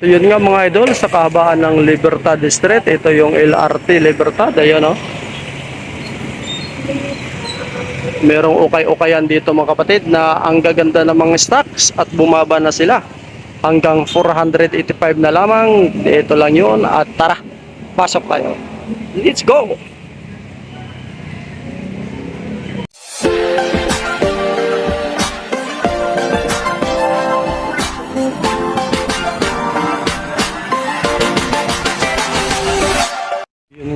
So yun nga mga idol, sa kahabaan ng Libertad Street, ito yung LRT Libertad, ayun o. Merong ukay-ukayan dito mga kapatid na ang gaganda ng mga stocks at bumaba na sila. Hanggang 485 na lamang, dito lang yun at tara, pasok tayo. Let's go!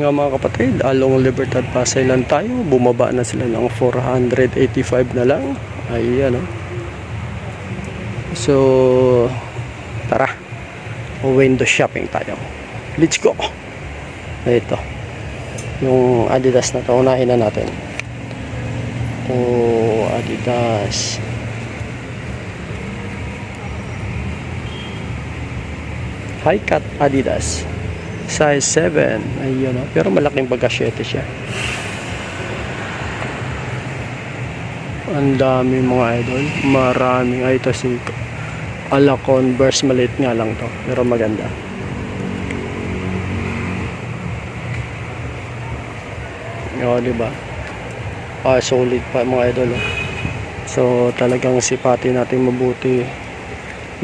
Nga mga kapatid, along Libertad Pasay lang tayo. Bumaba na sila ng 485 na lang. Ayan oh. So, tara. Window shopping tayo. Let's go. Ito. Yung Adidas na to, unahin na natin. Oh, Adidas. High cut Adidas size 7 ayun oh. pero malaking bagasyete siya. Ang dami mga idol. Maraming ay ito si ala converse. Maliit nga lang to pero maganda. O di ba? Ah solid pa mga idol oh. so talagang sipati natin mabuti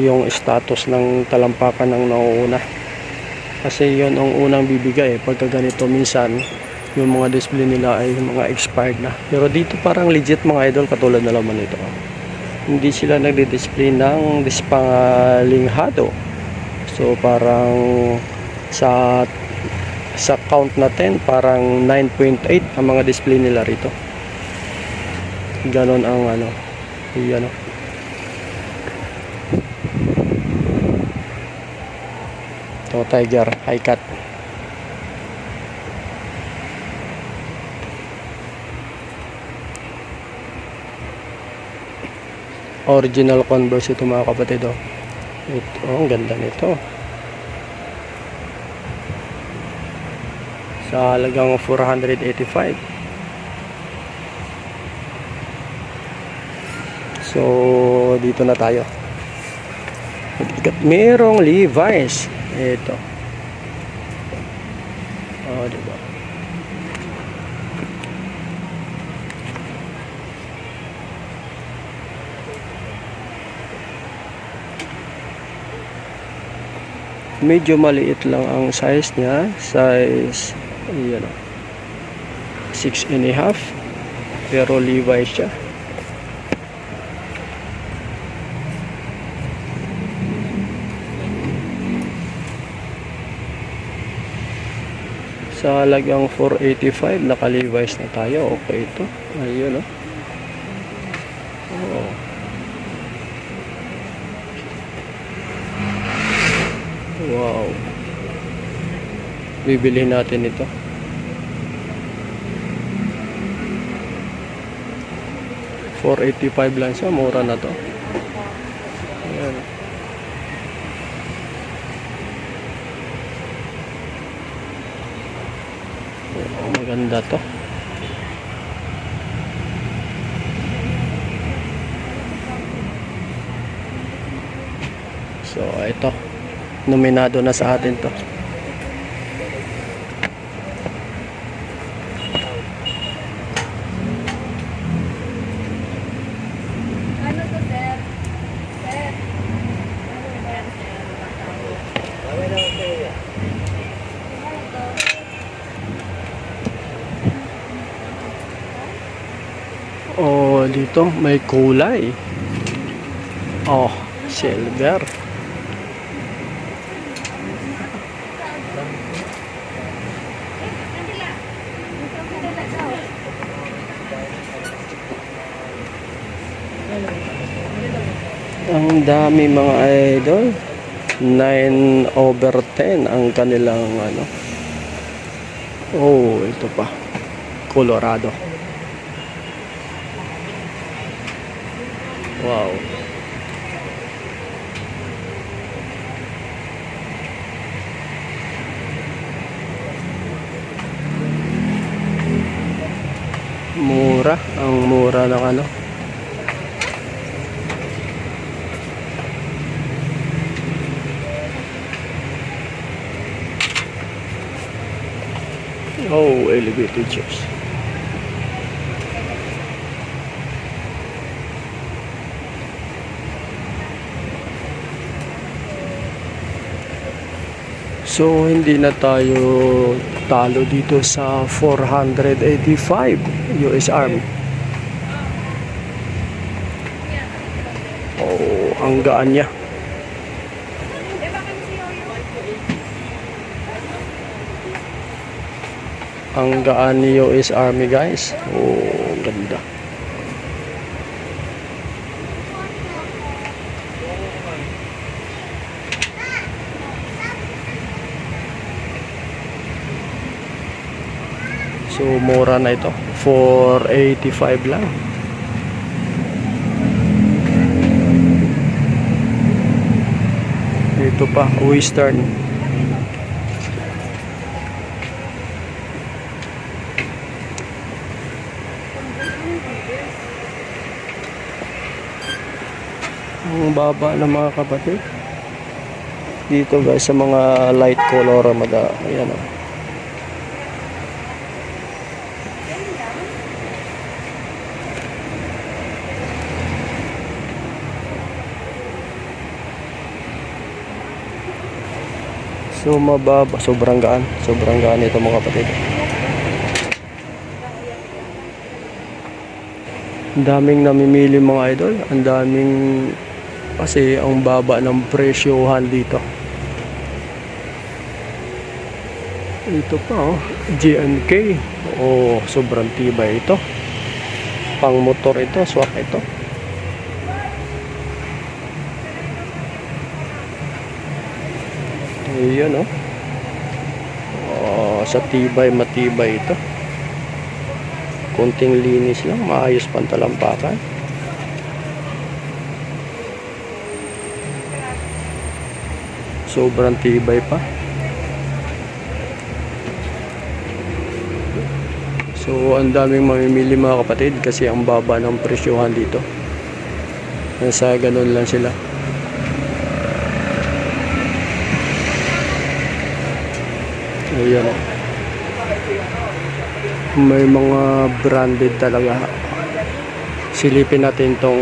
yung status ng talampakan ng nauuna kasi yon ang unang bibigay pagka ganito minsan yung mga display nila ay mga expired na. Pero dito parang legit mga idol katulad na laman nito hindi sila nagdi-display ng dispangalinghado so parang sa sa count na 10 parang 9.8 ang mga display nila rito. Ganon ang ano yan oh. To tiger high cut. Original converse ito mga kapatid oh. ito oh, ang ganda nito. Sa halagang 485 so dito na tayo. Merong Levi's ito. Oh, di ba? Medyo maliit lang ang size niya. Size, ayan o. 6 and a half. Pero Levi's siya. Sa halagang 485 naka-Levi's na tayo okay ito ayun oh. oh. wow bibili natin ito Four eighty five lang siya, mura na to. Ayan. Maganda to. So, ito. Nominado na sa atin to. Ano to, sir? Sir? Ano ba yan, sir? Ano to? Oh, dito may kulay. Oh, silver. Ang dami mga idol. 9 over 10 ang kanilang ano. Oh, ito pa. Colorado. Wow. Mura, ang mura ng ano. Oh, elevated chairs. So, hindi na tayo talo dito sa 485 US Army. Oh, ang gaan niya. Ang gaan ni US Army guys. Oh, ganda. So, mura na ito. 485 lang. Ito pa, Western. Ang baba ng mga kapatid. Dito guys sa mga light color mada. Ayan oh. So mababa, sobrang gaan, sobrang gaan ito mga kapatid. Ang daming namimili mga idol, ang daming kasi ang baba ng presyohan dito. Ito pa oh, GNK. Oh, sobrang tibay ito. Pang motor ito, swak ito. Ayan oh. Oh, sa tibay, matibay ito. Konting linis lang, maayos pantalampakan. Sobrang tibay pa. So, ang daming mamimili mga kapatid kasi ang baba ng presyohan dito. Nasa ganun lang sila. Ayan. May mga branded talaga. Silipin natin tong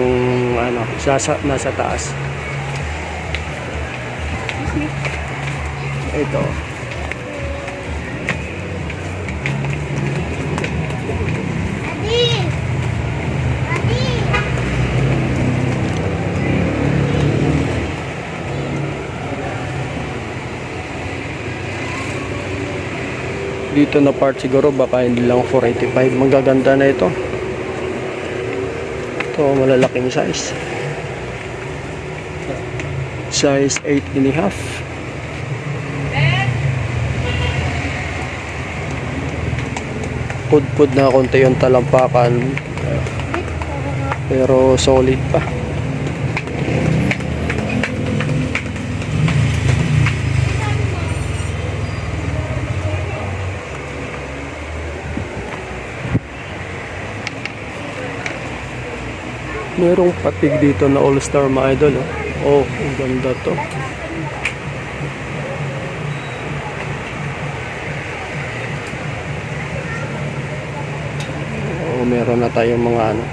ano, sa, nasa taas. Ito. Dito na part siguro baka hindi lang 485. Magaganda na ito. Ito malalaking size. Size 8 and a half. Pud-pud na konti yung talampakan. Pero solid pa. Merong patig dito na all-star mga idol. Oh, oh ang ganda to. Oh, meron na tayong mga ano.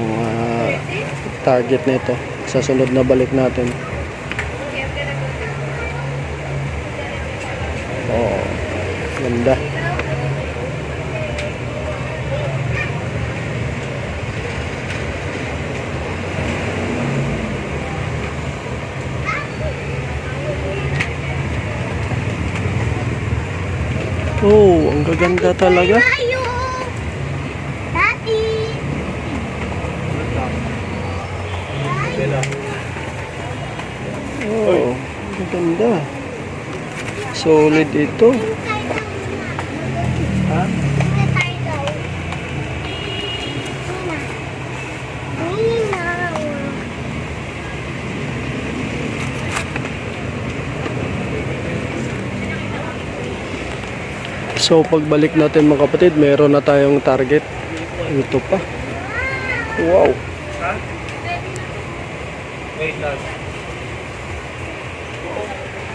Mga target nito sa sunod na balik natin. Oh, ganda. Oh, ang gaganda talaga. Daddy! Oh, ang ganda. Solid ito. Ha? So pagbalik natin mga kapatid, meron na tayong target. Ito pa. Wow.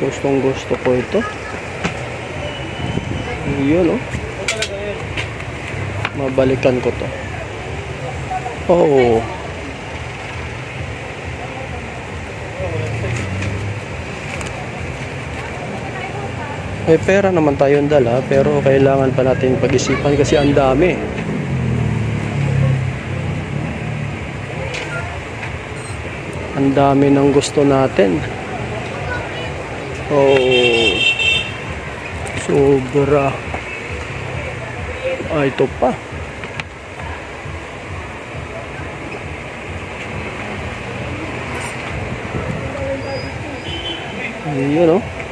Gustong gusto ko ito. Yun oh. Mabalikan ko to. Oo. May pera naman tayong dala pero kailangan pa natin pag-isipan kasi ang dami. Ang dami ng gusto natin. Oh. Sobra. Ah, ito pa. Ayun oh.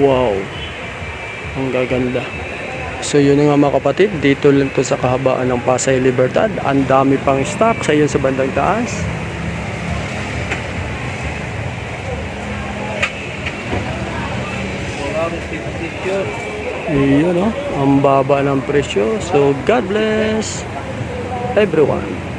Wow. Ang gaganda. So yun nga mga kapatid, dito lang to sa kahabaan ng Pasay Libertad. Ang dami pang stock sa yun sa bandang taas. Iyon no, ang baba ng presyo. So God bless everyone.